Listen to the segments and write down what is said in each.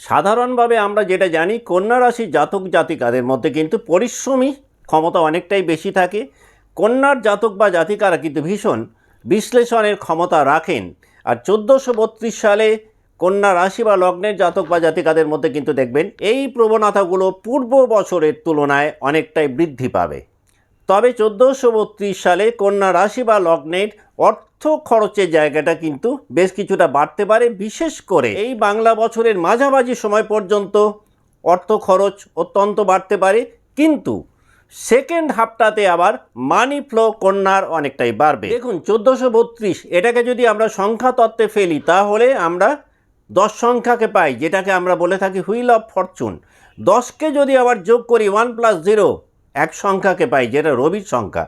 সাধারণভাবে আমরা যেটা জানি, কন্যা রাশি জাতক জাতিকাদের মধ্যে কিন্তু পরিশ্রমী ক্ষমতা অনেকটাই বেশি থাকে। কন্যার জাতক বা জাতিকারা কিন্তু ভীষণ বিশ্লেষণের ক্ষমতা রাখেন। আর চোদ্দোশো বত্রিশ সালে কন্যা রাশি বা লগ্নের জাতক বা জাতিকাদের মধ্যে কিন্তু দেখবেন, এই প্রবণতাগুলো পূর্ব বছরের তুলনায় অনেকটাই বৃদ্ধি পাবে। তবে চোদ্দোশো বত্রিশ সালে কন্যা রাশি বা লগ্নের অর্থ খরচের জায়গাটা কিন্তু বেশ কিছুটা বাড়তে পারে, বিশেষ করে এই বাংলা বছরের মাঝামাঝি সময় পর্যন্ত অর্থ খরচ অত্যন্ত বাড়তে পারে, কিন্তু সেকেন্ড হাফটাতে আবার মানি ফ্লো কন্যার অনেকটাই বাড়বে। দেখুন, চোদ্দোশো বত্রিশ, এটাকে যদি আমরা সংখ্যা তত্ত্বে ফেলি, তাহলে আমরা দশ সংখ্যাকে পাই, যেটাকে আমরা বলে থাকি হুইল অফ ফরচুন দশকে যদি আবার যোগ করি ওয়ান প্লাস জিরো এক সংখ্যাকে পাই, যেটা রবির সংখ্যা।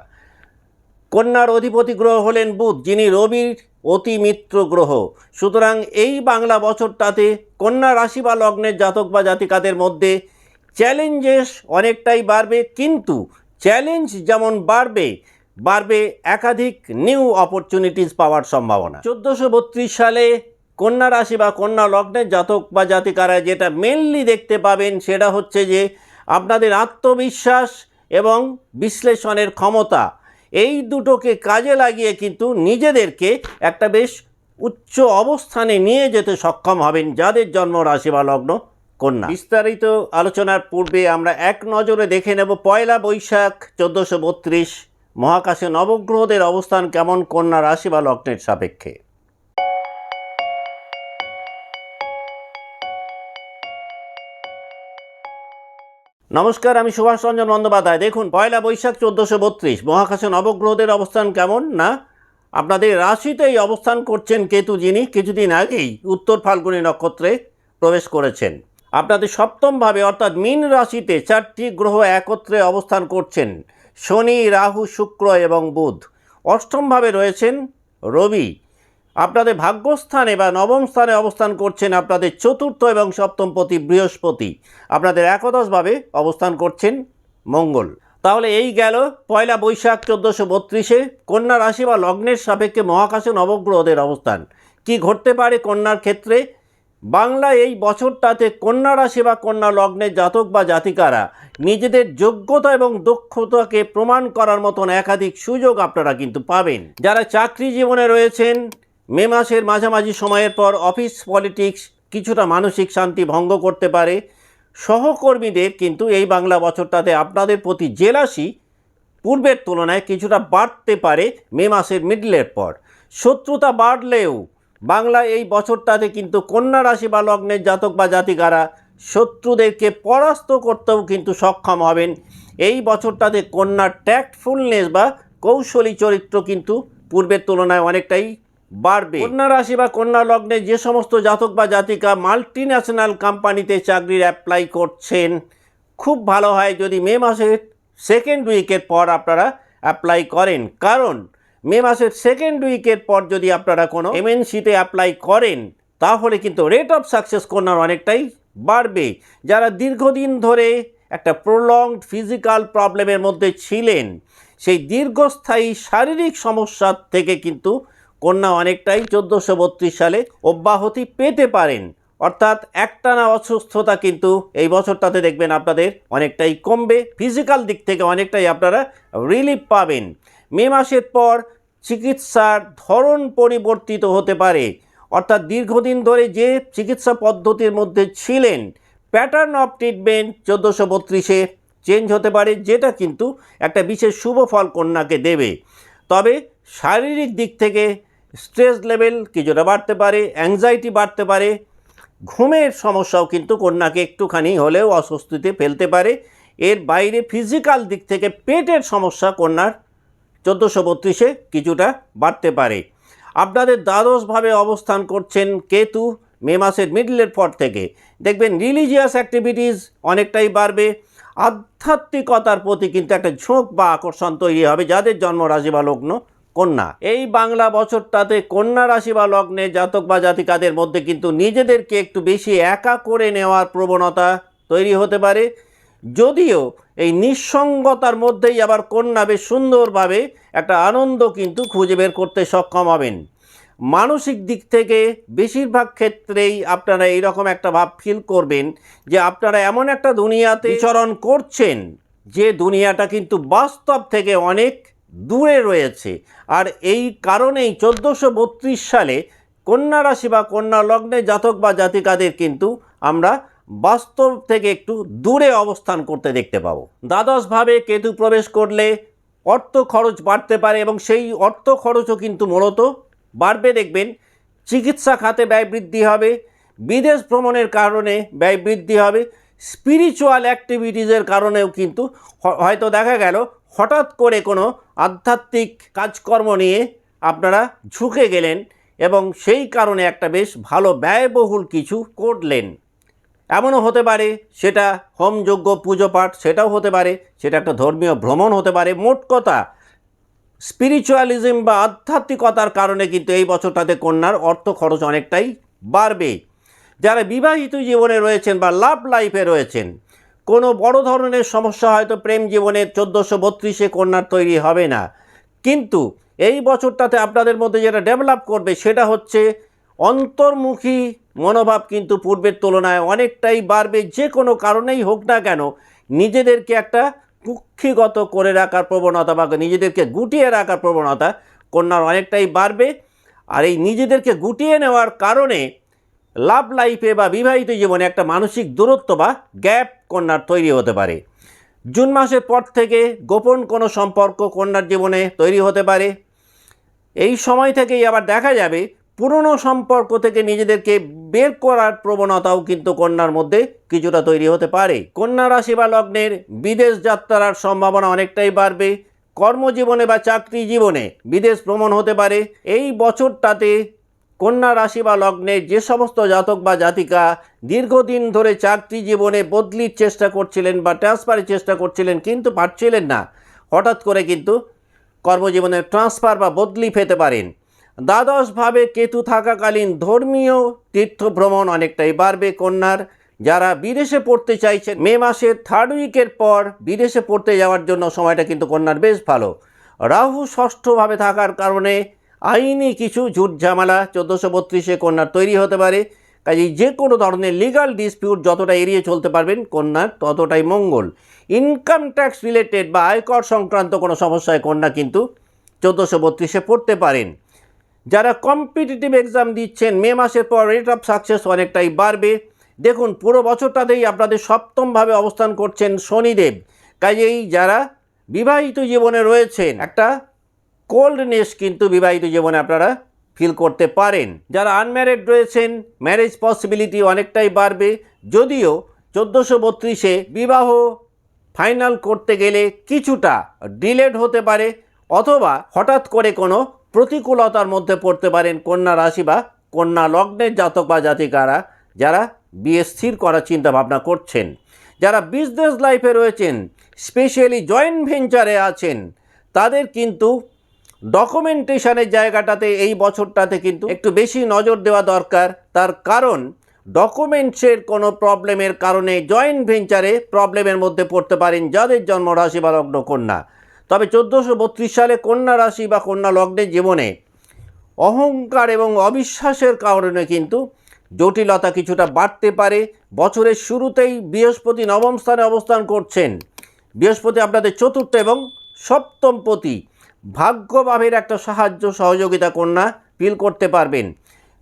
কন্যার অধিপতি গ্রহ হলেন বুধ, যিনি রবির অতি মিত্র গ্রহ। সুতরাং এই বাংলা বছরটাতে কন্যা রাশি বা লগ্নের জাতক বা জাতিকাদের মধ্যে চ্যালেঞ্জেস অনেকটাই বাড়বে, কিন্তু চ্যালেঞ্জ যেমন বাড়বে বাড়বে একাধিক নিউ অপরচুনিটিস পাওয়ার সম্ভাবনা। চোদ্দোশো বত্রিশ সালে কন্যা রাশি বা কন্যা লগ্নের জাতক বা জাতিকারা যেটা মেনলি দেখতে পাবেন সেটা হচ্ছে যে আপনাদের আত্মবিশ্বাস এবং বিশ্লেষণের ক্ষমতা এই দুটোকে কাজে লাগিয়ে কিন্তু নিজেদেরকে একটা বেশ উচ্চ অবস্থানে নিয়ে যেতে সক্ষম হবেন যাদের জন্ম রাশি বা লগ্ন কন্যা। বিস্তারিত আলোচনার পূর্বে আমরা এক নজরে দেখে নেব পয়লা বৈশাখ চোদ্দোশো বত্রিশ মহাকাশে নবগ্রহদের অবস্থান কেমন কন্যা রাশি বা লগ্নের সাপেক্ষে। নমস্কার, আমি সুভাষ রঞ্জন বন্দ্যোপাধ্যায়। দেখুন, পয়লা বৈশাখ চোদ্দোশো বত্রিশ, মহাকাশে নবগ্রহদের অবস্থান কেমন, না? আপনাদের রাশিতেই অবস্থান করছেন কেতু যিনি, কিছুদিন আগেই উত্তর ফাল্গুনী নক্ষত্রে প্রবেশ করেছেন। আপনাদের সপ্তমভাবে, অর্থাৎ মীন রাশিতে চারটি গ্রহ একত্রে অবস্থান করছেন, শনি, রাহু, শুক্র এবং বুধ। অষ্টমভাবে রয়েছেন রবি আপনাদের ভাগ্যস্থানে বা নবম স্থানে অবস্থান করছেন আপনাদের চতুর্থ এবং সপ্তম পতি বৃহস্পতি। আপনাদের একাদশভাবে অবস্থান করছেন মঙ্গল। তাহলে এই গেল পয়লা বৈশাখ চোদ্দোশো বত্রিশে। কন্যা রাশি বা লগ্নের সাপেক্ষে মহাকাশে নবগ্রহদের অবস্থান। কি ঘটতে পারে কন্যার ক্ষেত্রে? বাংলা এই বছরটাতে কন্যা রাশি বা কন্যা লগ্নের জাতক বা জাতিকারা নিজেদের যোগ্যতা এবং দক্ষতাকে প্রমাণ করার মতন একাধিক সুযোগ আপনারা কিন্তু পাবেন। যারা চাকরি জীবনে রয়েছেন মে মাসের মাঝামাঝি সময়ের পর অফিস পলিটিক্স কিছুটা মানসিক শান্তি ভঙ্গ করতে পারে। সহকর্মীদের কিন্তু এই বাংলা বছরটাতে আপনাদের প্রতি জেলাসি পূর্বের তুলনায় কিছুটা বাড়তে পারে মে মাসের মিডলের পর। শত্রুতা বাড়লেও বাংলা এই বছরটাতে কিন্তু কন্যা রাশি বা লগ্নের জাতক বা জাতিকারা শত্রুদেরকে পরাস্ত করতেও কিন্তু সক্ষম হবেন। এই বছরটাতে কন্যার ট্যাক্টফুলনেস বা কৌশলী চরিত্র কিন্তু পূর্বের তুলনায় অনেকটাই বাড়বে। কন্যা রাশি বা কন্যা লগ্নে যে সমস্ত জাতক বা জাতিকা মাল্টি ন্যাশনাল কোম্পানিতে চাকরির অ্যাপ্লাই করছেন, খুব ভালো হয় যদি মে মাসের সেকেন্ড উইকের পর আপনারা অ্যাপ্লাই করেন। কারণ মে মাসের সেকেন্ড উইকের পর যদি আপনারা কোনো এমএনসিতে অ্যাপ্লাই করেন, তাহলে কিন্তু রেট অফ সাকসেস কন্যার অনেকটাই বাড়বে। যারা দীর্ঘদিন ধরে একটা প্রলংড ফিজিক্যাল প্রবলেমের মধ্যে ছিলেন, সেই দীর্ঘস্থায়ী শারীরিক সমস্যার থেকে কিন্তু কন্যা অনেকটাই চোদ্দোশো সালে অব্যাহতি পেতে পারেন। অর্থাৎ একটানা অসুস্থতা কিন্তু এই বছরটাতে দেখবেন আপনাদের অনেকটাই কমবে। ফিজিক্যাল দিক থেকে অনেকটাই আপনারা রিলিফ পাবেন। মে মাসের পর চিকিৎসার ধরন পরিবর্তিত হতে পারে। অর্থাৎ দীর্ঘদিন ধরে যে চিকিৎসা পদ্ধতির মধ্যে ছিলেন প্যাটার্ন অফ ট্রিটমেন্ট চোদ্দোশো বত্রিশে চেঞ্জ হতে পারে, যেটা কিন্তু একটা বিশেষ শুভ ফল কন্যাকে দেবে। তবে শারীরিক দিক থেকে স্ট্রেস লেভেল কিছুটা বাড়তে পারে অ্যাংজাইটি বাড়তে পারে, ঘুমের সমস্যাও কিন্তু কন্যাকে একটুখানি হলেও অস্বস্তিতে ফেলতে পারে। এর বাইরে ফিজিক্যাল দিক থেকে পেটের সমস্যা কন্যার চোদ্দোশো বত্রিশে কিছুটা বাড়তে পারে। আপনাদের দ্বাদশভাবে অবস্থান করছেন কেতু, মে মাসের মিডলের পর থেকে। দেখবেন রিলিজিয়াস অ্যাক্টিভিটিস অনেকটাই বাড়বে। আধ্যাত্মিকতার প্রতি কিন্তু একটা ঝোঁক বা আকর্ষণ তৈরি হবে যাদের জন্ম রাশি বা লগ্ন কন্যা। এই বাংলা বছরটাতে কন্যা রাশি বা লগ্নে জাতক বা জাতিকাদের মধ্যে কিন্তু নিজেদেরকে একটু বেশি একা করে নেওয়ার প্রবণতা তৈরি হতে পারে। যদিও এই নিঃসঙ্গতার মধ্যেই আবার কন্যা বেশ সুন্দরভাবে একটা আনন্দ কিন্তু খুঁজে বের করতে সক্ষম হবেন। মানসিক দিক থেকে বেশিরভাগ ক্ষেত্রেই আপনারা এইরকম একটা ভাব ফিল করবেন যে আপনারা এমন একটা দুনিয়াতে বিচরণ করছেন, যে দুনিয়াটা কিন্তু বাস্তব থেকে অনেক দূরে রয়েছে। আর এই কারণেই চোদ্দোশো বত্রিশ সালে কন্যা রাশি বা কন্যা লগ্নে জাতক বা জাতিকাদের কিন্তু আমরা বাস্তব থেকে একটু দূরে অবস্থান করতে দেখতে পাবো। দ্বাদশভাবে কেতু প্রবেশ করলে অর্থ খরচ বাড়তে পারে এবং সেই অর্থ খরচও কিন্তু মূলত বাড়বে। দেখবেন চিকিৎসা খাতে ব্যয় বৃদ্ধি হবে, বিদেশ ভ্রমণের কারণে ব্যয় বৃদ্ধি হবে স্পিরিচুয়াল অ্যাক্টিভিটিসের কারণেও কিন্তু হয়তো দেখা গেল হঠাৎ করে কোনো আধ্যাত্মিক কাজকর্ম নিয়ে আপনারা ঝুঁকে গেলেন এবং সেই কারণে একটা বেশ ভালো ব্যয়বহুল কিছু করলেন। এমনও হতে পারে, সেটা হোমযজ্ঞ, পুজো পাঠ, সেটাও হতে পারে, সেটা একটা ধর্মীয় ভ্রমণ হতে পারে, মোট কথা স্পিরিচুয়ালিজম বা আধ্যাত্মিকতার কারণে কিন্তু এই বছরটাতে কন্যার অর্থ খরচ অনেকটাই বাড়বে। যারা বিবাহিত জীবনে রয়েছেন বা লাভ লাইফে রয়েছেন কোনো বড় ধরনের সমস্যা হয়তো প্রেম জীবনে চোদ্দোশো বত্রিশে কন্যার তৈরি হবে না। কিন্তু এই বছরটাতে আপনাদের মধ্যে যেটা ডেভেলপ করবে সেটা হচ্ছে অন্তর্মুখী মনোভাব কিন্তু পূর্বের তুলনায় অনেকটাই বাড়বে, যে কোনো কারণেই হোক না কেন নিজেদেরকে একটা কুক্ষিগত করে রাখার প্রবণতা বা নিজেদেরকে গুটিয়ে রাখার প্রবণতা কন্যার অনেকটাই বাড়বে। আর এই নিজেদেরকে গুটিয়ে নেওয়ার কারণে লাভ লাইফে বা বিবাহিত জীবনে একটা মানসিক দূরত্ব বা গ্যাপ কন্যার তৈরি হতে পারে। জুন মাসের পর থেকে গোপন কোনো সম্পর্ক কন্যার জীবনে তৈরি হতে পারে। এই সময় থেকেই আবার দেখা যাবে, পুরনো সম্পর্ক থেকে নিজেদেরকে বের করার প্রবণতাও কিন্তু কন্যার মধ্যে কিছুটা তৈরি হতে পারে। কন্যা রাশি বা লগ্নের বিদেশ যাত্রার সম্ভাবনা অনেকটাই বাড়বে। কর্মজীবনে বা চাকরি জীবনে বিদেশ ভ্রমণ হতে পারে। এই বছরটাতে কন্যা রাশি বা লগ্নে যে সমস্ত জাতক বা জাতিকা দীর্ঘদিন ধরে চাকরি জীবনে বদলির চেষ্টা করছিলেন বা ট্রান্সফারের চেষ্টা করছিলেন কিন্তু পারছিলেন না, হঠাৎ করে কিন্তু কর্মজীবনে ট্রান্সফার বা বদলি পেতে পারেন। দ্বাদশভাবে কেতু থাকাকালীন ধর্মীয় তীর্থ ভ্রমণ অনেকটাই বাড়বে কন্যার। যারা বিদেশে পড়তে চাইছেন, মে মাসের থার্ড উইকের পর বিদেশে পড়তে যাওয়ার জন্য সময়টা কিন্তু কন্যার বেশ ভালো। রাহু ষষ্ঠভাবে থাকার কারণে আইনি কিছু ঝুট ঝামেলা চোদ্দোশো বত্রিশে কন্যার তৈরি হতে পারে। কাজেই যে কোনো ধরনের লিগাল ডিসপিউট যতটা এড়িয়ে চলতে পারবেন, কন্যার ততটাই মঙ্গল। ইনকাম ট্যাক্স রিলেটেড বা আয়কর সংক্রান্ত কোনো সমস্যায় কন্যা কিন্তু চোদ্দোশো বত্রিশে পড়তে পারেন। যারা কম্পিটিটিভ এক্সাম দিচ্ছেন, মে মাসের পর রেট অফ সাকসেস অনেকটাই বাড়বে। দেখুন, পুরো বছরটাতেই আপনাদের সপ্তমভাবে অবস্থান করছেন শনিদেব। কাজেই যারা বিবাহিত জীবনে রয়েছেন, একটা কোল্ডনেস কিন্তু বিবাহিত জীবনে আপনারা ফিল করতে পারেন। যারা আনম্যারিড রয়েছেন ম্যারেজ পসিবিলিটি অনেকটাই বাড়বে। যদিও চোদ্দোশো বত্রিশে বিবাহ ফাইনাল করতে গেলে কিছুটা ডিলেড হতে পারে, অথবা হঠাৎ করে কোনো প্রতিকূলতার মধ্যে পড়তে পারেন কন্যা রাশি বা কন্যা লগ্নের জাতক বা জাতিকারা যারা বিয়ে স্থির করার চিন্তা ভাবনা করছেন। যারা বিজনেস লাইফে রয়েছেন স্পেশালি জয়েন্ট ভেঞ্চারে আছেন, তাদের কিন্তু ডকুমেন্টেশনের জায়গাটাতে এই বছরটাতে কিন্তু একটু বেশি নজর দেওয়া দরকার। তার কারণ, ডকুমেন্টসের কোনো প্রবলেমের কারণে জয়েন্ট ভেঞ্চারে প্রবলেমের মধ্যে পড়তে পারেন যাদের জন্ম রাশি বা লগ্ন কন্যা। তবে চোদ্দোশো বত্রিশ সালে কন্যা রাশি বা কন্যা লগ্নের জীবনে অহংকার এবং অবিশ্বাসের কারণে কিন্তু জটিলতা কিছুটা বাড়তে পারে। বছরের শুরুতেই বৃহস্পতি নবম স্থানে অবস্থান করছেন। বৃহস্পতি আপনাদের চতুর্থ এবং সপ্তমপতি ভাগ্যভাবের একটা সাহায্য, সহযোগিতা কন্যা ফিল করতে পারবেন।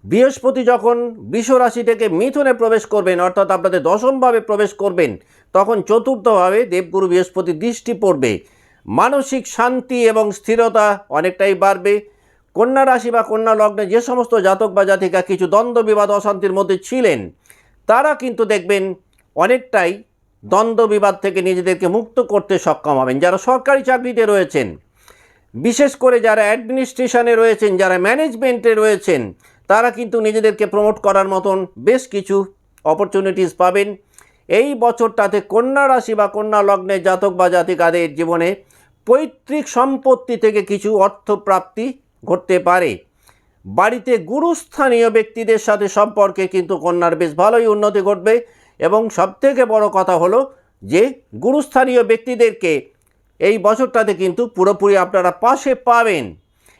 বৃহস্পতি যখন বৃষ রাশি থেকে মিথুনে প্রবেশ করবেন, অর্থাৎ আপনাদের দশমভাবে প্রবেশ করবেন, তখন চতুর্থভাবে দেবগুরু বৃহস্পতি দৃষ্টি পড়বে। মানসিক শান্তি এবং স্থিরতা অনেকটাই বাড়বে। কন্যা রাশি বা কন্যা লগ্নে যে সমস্ত জাতক বা জাতিকা কিছু দ্বন্দ্ব, বিবাদ, অশান্তির মধ্যে ছিলেন, তারা কিন্তু দেখবেন অনেকটাই দ্বন্দ্ব, বিবাদ থেকে নিজেদেরকে মুক্ত করতে সক্ষম হবেন। যারা সরকারি চাকরিতে রয়েছেন বিশেষ করে যারা অ্যাডমিনিস্ট্রেশনে রয়েছেন, যারা ম্যানেজমেন্টে রয়েছেন, তারা কিন্তু নিজেদেরকে প্রমোট করার মতন বেশ কিছু অপরচুনিটিস পাবেন। এই বছরটাতে কন্যা রাশি বা কন্যা লগ্নে জাতক বা জাতিকাদের জীবনে পৈতৃক সম্পত্তি থেকে কিছু অর্থপ্রাপ্তি ঘটতে পারে। বাড়িতে গুরুস্থানীয় ব্যক্তিদের সাথে সম্পর্কে কিন্তু কন্যার বেশ ভালোই উন্নতি ঘটবে এবং সবথেকে বড় কথা হলো যে, গুরুস্থানীয় ব্যক্তিদেরকে এই বছরটাতে কিন্তু পুরোপুরি আপনারা পাশে পাবেন।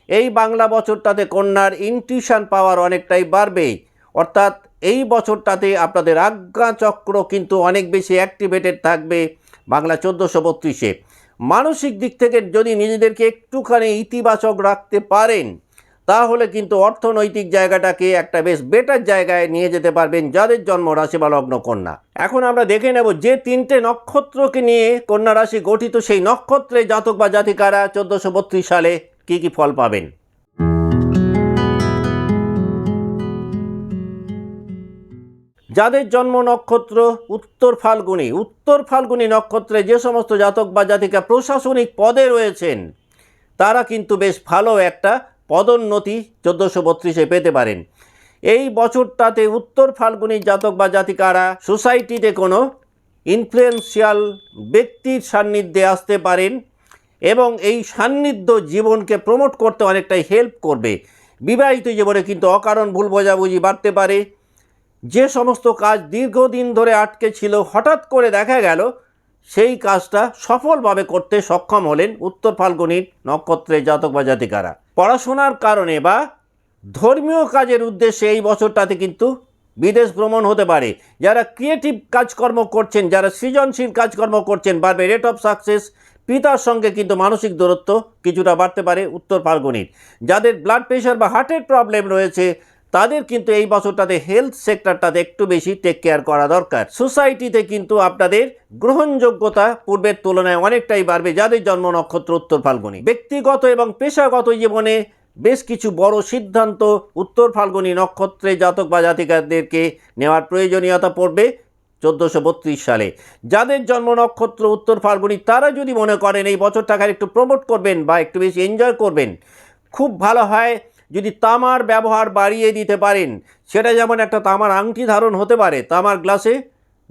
এই বাংলা বছরটাতে কন্যার ইনটিউশন পাওয়ার অনেকটাই বাড়বে। অর্থাৎ এই বছরটাতে আপনাদের আজ্ঞা চক্র কিন্তু অনেক বেশি অ্যাক্টিভেটেড থাকবে বাংলা চোদ্দোশো বত্রিশে। মানসিক দিক থেকে যদি নিজেদেরকে একটুখানি ইতিবাচক রাখতে পারেন তাহলে কিন্তু অর্থনৈতিক জায়গাটাকে একটা বেশ বেটার জায়গায় নিয়ে যেতে পারবেন যাদের জন্ম রাশি বা লগ্ন কন্যা। এখন আমরা দেখে নেব যে তিনটে নক্ষত্রকে নিয়ে কন্যা রাশি গঠিত সেই নক্ষত্রে জাতক বা জাতিকারা চোদ্দোশো সালে কী কী ফল পাবেন? যাদের জন্ম নক্ষত্র উত্তর ফাল্গুনি উত্তর ফাল্গুনি নক্ষত্রে যে সমস্ত জাতক বা জাতিকা প্রশাসনিক পদে রয়েছেন, তারা কিন্তু বেশ ভালো একটা পদোন্নতি চোদ্দোশো বত্রিশে পেতে পারেন। এই বছরটাতে উত্তর ফাল্গুনি জাতক বা জাতিকারা সোসাইটিতে কোনো ইনফ্লুয়েন্সিয়াল ব্যক্তির সান্নিধ্যে আসতে পারেন এবং এই সান্নিধ্য জীবনকে প্রমোট করতে অনেকটাই হেল্প করবে। বিবাহিত জীবনে কিন্তু অকারণ ভুল বোঝাবুঝি বাড়তে পারে। যে সমস্ত কাজ দীর্ঘদিন ধরে আটকে ছিল, হঠাৎ করে দেখা গেল, সেই কাজটা সফলভাবে করতে সক্ষম হলেন উত্তর ফাল্গুনির নক্ষত্রে জাতক বা জাতিকারা। পড়াশোনার কারণে বা ধর্মীয় কাজের উদ্দেশ্যে এই বছরটাতে কিন্তু বিদেশ ভ্রমণ হতে পারে। যারা ক্রিয়েটিভ কাজকর্ম করছেন, যারা সৃজনশীল কাজকর্ম করছেন, বাড়বে রেট অফ সাকসেস পিতার সঙ্গে কিন্তু মানসিক দূরত্ব কিছুটা বাড়তে পারে উত্তর ফাল্গুনির। যাদের ব্লাড প্রেশার বা হার্টের প্রবলেম রয়েছে তাদের কিন্তু এই বছরটাতে হেলথ সেক্টরটাতে একটু বেশি টেক কেয়ার করা দরকার। সোসাইটিতে কিন্তু আপনাদের গ্রহণযোগ্যতা পূর্বের তুলনায় অনেকটাই বাড়বে। যাদের জন্ম নক্ষত্র উত্তর ফাল্গুনি। ব্যক্তিগত এবং পেশাগত জীবনে বেশ কিছু বড় সিদ্ধান্ত উত্তর ফাল্গুনি নক্ষত্রে জাতক বা জাতিকাদেরকে নেওয়ার প্রয়োজনীয়তা পড়বে চোদ্দোশো সালে। যাদের জন্ম নক্ষত্র উত্তর ফাল্গুনি, তারা যদি মনে করেন এই বছরটাকে একটু প্রমোট করবেন বা একটু বেশি এনজয় করবেন, খুব ভালো হয়। যদি তামার ব্যবহার বাড়িয়ে দিতে পারেন, সেটা যেমন একটা তামার আংটি ধারণ হতে পারে, তামার গ্লাসে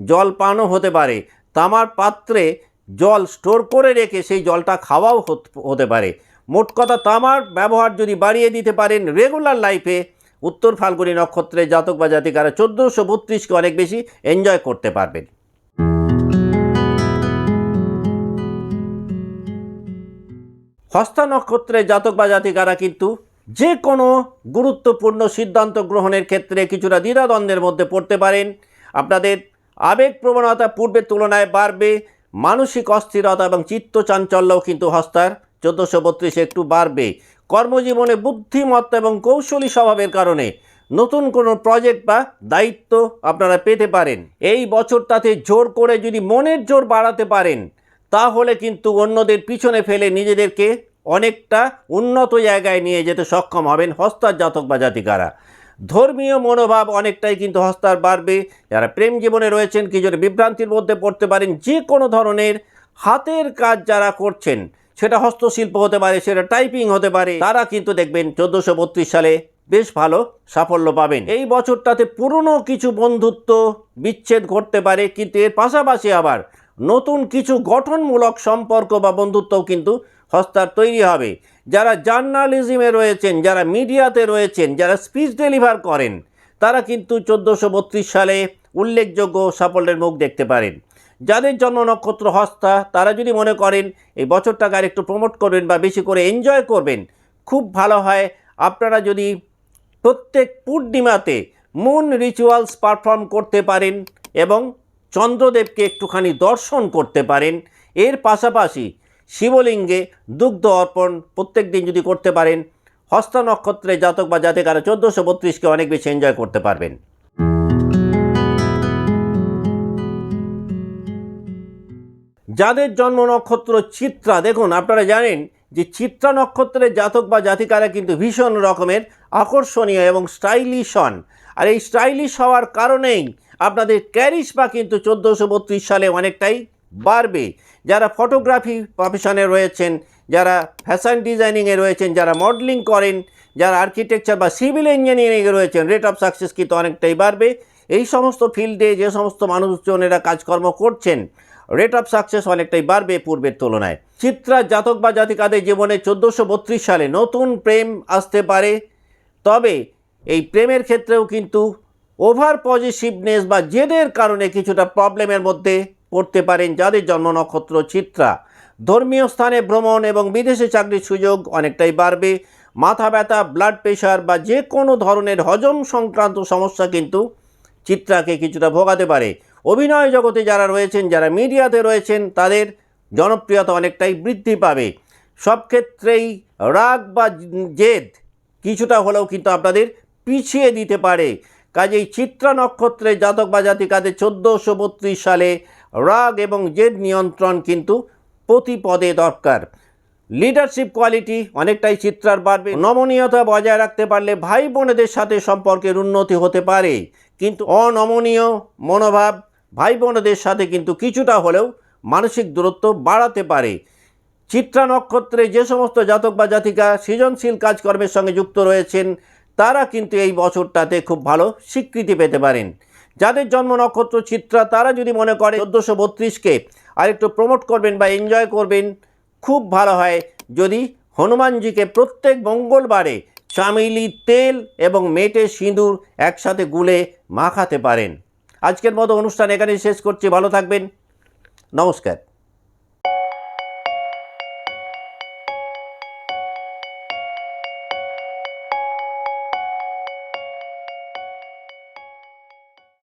জল পানও হতে পারে। তামার পাত্রে জল স্টোর করে রেখে সেই জলটা খাওয়াও হত- পারে। মোট কথা, তামার ব্যবহার যদি বাড়িয়ে দিতে পারেন রেগুলার লাইফে উত্তর ফাল্গুনি নক্ষত্রে জাতক বা জাতিকারা চোদ্দোশো বত্রিশকে অনেক বেশি এনজয় করতে পারবেন। হস্তা নক্ষত্রে জাতক বা জাতিকারা কিন্তু যে কোনো গুরুত্বপূর্ণ সিদ্ধান্ত গ্রহণের ক্ষেত্রে কিছুটা দ্বিধাদ্বন্দ্বের মধ্যে পড়তে পারেন। আপনাদের আবেগ প্রবণতা পূর্বের তুলনায় বাড়বে, মানসিক অস্থিরতা এবং চিত্ত চাঞ্চল্যও কিন্তু হস্তার। চোদ্দোশো বত্রিশে একটু বাড়বে। কর্মজীবনে বুদ্ধিমত্তা এবং কৌশলী স্বভাবের কারণে নতুন কোনো প্রজেক্ট বা দায়িত্ব আপনারা পেতে পারেন। এই বছরটাতে জোর করে যদি মনের জোর বাড়াতে পারেন, তাহলে কিন্তু অন্যদের পিছনে ফেলে নিজেদেরকে অনেকটা উন্নত জায়গায় নিয়ে যেতে সক্ষম হবেন হস্তার জাতক বা জাতিকারা। ধর্মীয় মনোভাব অনেকটাই কিন্তু হস্তার বাড়বে। যারা প্রেম জীবনে রয়েছেন কিছুটা বিভ্রান্তির মধ্যে পড়তে পারেন, যে কোনো ধরনের হাতের কাজ যারা করছেন, সেটা হস্তশিল্প হতে পারে, সেটা টাইপিং হতে পারে, তারা কিন্তু দেখবেন চোদ্দোশো সালে বেশ ভালো সাফল্য পাবেন। এই বছরটাতে পুরনো কিছু বন্ধুত্ব বিচ্ছেদ ঘটতে পারে, কিন্তু এর পাশাপাশি আবার নতুন কিছু গঠনমূলক সম্পর্ক বা বন্ধুত্বও কিন্তু হস্তার তৈরি হবে। যারা জার্নালিজমে রয়েছেন, যারা মিডিয়াতে রয়েছেন, যারা স্পিচ ডেলিভার করেন, তারা কিন্তু চোদ্দোশো সালে উল্লেখযোগ্য সাফল্যের মুখ দেখতে পারেন। যাদের জন্ম নক্ষত্র হস্তা, তারা যদি মনে করেন, এই বছরটাকে আর একটু প্রমোট করবেন বা বেশি করে এনজয় করবেন, খুব ভালো হয়। আপনারা যদি প্রত্যেক পূর্ণিমাতে মুন রিচুয়ালস পারফর্ম করতে পারেন এবং চন্দ্রদেবকে একটুখানি দর্শন করতে পারেন, এর পাশাপাশি শিবলিঙ্গে দুগ্ধ অর্পণ প্রত্যেক দিন যদি করতে পারেন, হস্ত নক্ষত্রে জাতক বা জাতিকারা চোদ্দোশো বত্রিশকে অনেক বেশি এনজয় করতে পারবেন। যাদের জন্ম নক্ষত্র চিত্রা, দেখুন আপনারা জানেন যে চিত্রা নক্ষত্রের জাতক বা জাতিকারা কিন্তু ভীষণ রকমের আকর্ষণীয় এবং স্টাইলিশ হন। আর এই স্টাইলিশ হওয়ার কারণেই আপনাদের ক্যারিশমা কিন্তু চোদ্দোশো বত্রিশ সালে অনেকটাই বাড়বে। যারা ফটোগ্রাফি প্রফেশনে রয়েছেন, যারা ফ্যাশন ডিজাইনিংয়ে রয়েছেন, যারা মডেলিং করেন, যারা আর্কিটেকচার বা সিভিল ইঞ্জিনিয়ারিংয়ে রয়েছেন রেট অফ সাকসেস কিন্তু অনেকটাই বাড়বে। এই সমস্ত ফিল্ডে যে সমস্ত মানুষজনেরা কাজকর্ম করছেন রেট অফ সাকসেস অনেকটাই বাড়বে পূর্বের তুলনায়। চিত্রা জাতক বা জাতিকাদের জীবনে চোদ্দোশো বত্রিশ সালে নতুন প্রেম আসতে পারে, তবে এই প্রেমের ক্ষেত্রেও কিন্তু ওভার পজিটিভনেস বা জেদের কারণে কিছুটা প্রবলেমের মধ্যে পড়তে পারেন যাদের জন্ম নক্ষত্র চিত্রা। ধর্মীয় স্থানে ভ্রমণ এবং বিদেশে চাকরির সুযোগ অনেকটাই বাড়বে। মাথা ব্যথা ব্লাড প্রেশার বা যে কোনো ধরনের হজম সংক্রান্ত সমস্যা কিন্তু চিত্রাকে কিছুটা ভোগাতে পারে। অভিনয় জগতে যারা রয়েছেন, যারা মিডিয়াতে রয়েছেন, তাদের জনপ্রিয়তা অনেকটাই বৃদ্ধি পাবে। সব ক্ষেত্রেই রাগ বা জেদ কিছুটা হলেও কিন্তু আপনাদের পিছিয়ে দিতে পারে। কাজেই চিত্রা নক্ষত্রে জাতক বা জাতিকাদের চোদ্দোশো বত্রিশ সালে রাগ এবং জেদ নিয়ন্ত্রণ কিন্তু প্রতি পদে দরকার। লিডারশিপ কোয়ালিটি অনেকটাই চিত্রার বাড়বে। নমনীয়তা বজায় রাখতে পারলে ভাই বোনেদের সাথে সম্পর্কের উন্নতি হতে পারে। কিন্তু অনমনীয় মনোভাব ভাই বোনেদের সাথে কিন্তু কিছুটা হলেও মানসিক দূরত্ব বাড়াতে পারে। চিত্রা নক্ষত্রে যে সমস্ত জাতক বা জাতিকা সৃজনশীল কাজকর্মের সঙ্গে যুক্ত রয়েছেন, তারা কিন্তু এই বছরটাতে খুব ভালো স্বীকৃতি পেতে পারেন। যাদের জন্ম নক্ষত্র চিত্রা, তারা যদি মনে করে চোদ্দোশো বত্রিশকে আরেকটু প্রমোট করবেন বা এনজয় করবেন, খুব ভালো হয়। যদি হনুমানজিকে প্রত্যেক মঙ্গলবারে চামেলি তেল এবং মেটে সিঁদুর একসাথে গুলে মাখাতে পারেন। আজকের মতো অনুষ্ঠান এখানে শেষ করছি। ভালো থাকবেন। নমস্কার।